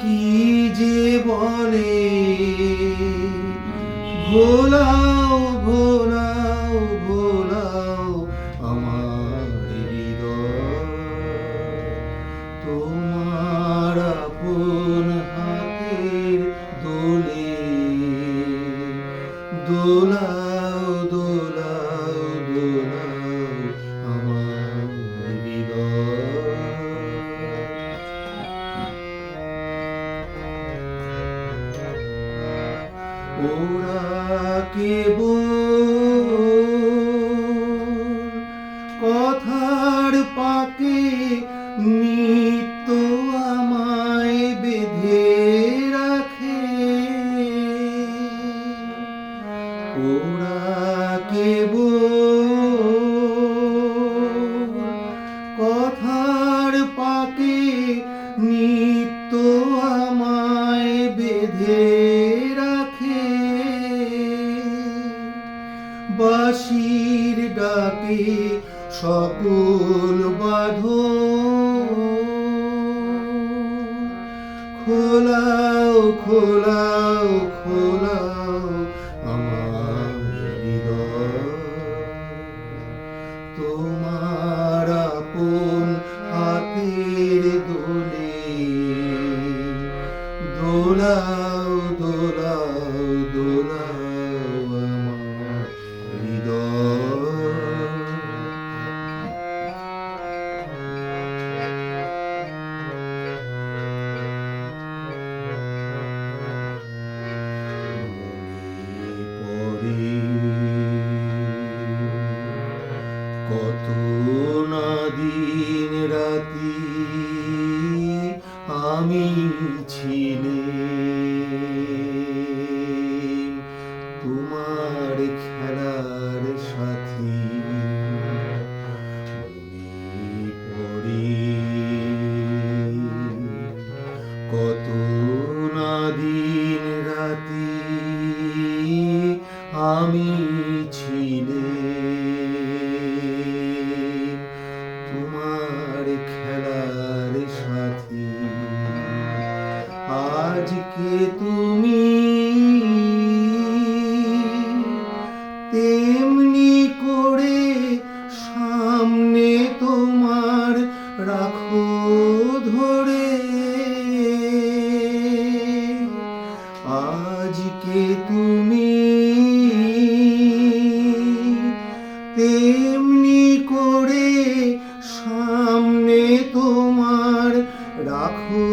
কি যে বলে ভোলাও ভোলাও ভোলাও আমার তোমার আপন হাতের দোলে দোলাও ওরা কেবল কথার পাকে বেঁধে রাখে। ওরা বাঁশির ডাকে সকল বাধ। খোলাও খোলাও খোলাও আমার তোমার আপন হাতের দোলে দোলাও দোলাও কত না দিন রাতি আমি ছিলে। তোমার খেলার সাথী পড়ে। কত না দিন রাতি আমি ছিলে তোমার খেলার সাথী। আজকে তুমি তেমনি করে সামনে তোমার রাখো ধরে? রাখো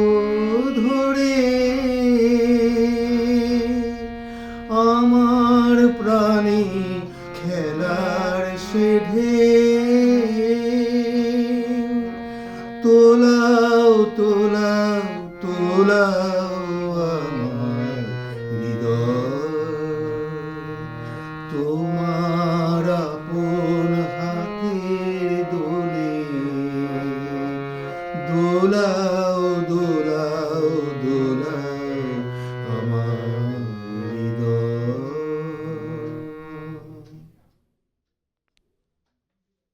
ধরে। আমার প্রাণে খেলার সেঢে তোলাও তোলাও তোলাও আমার হৃদয়। তো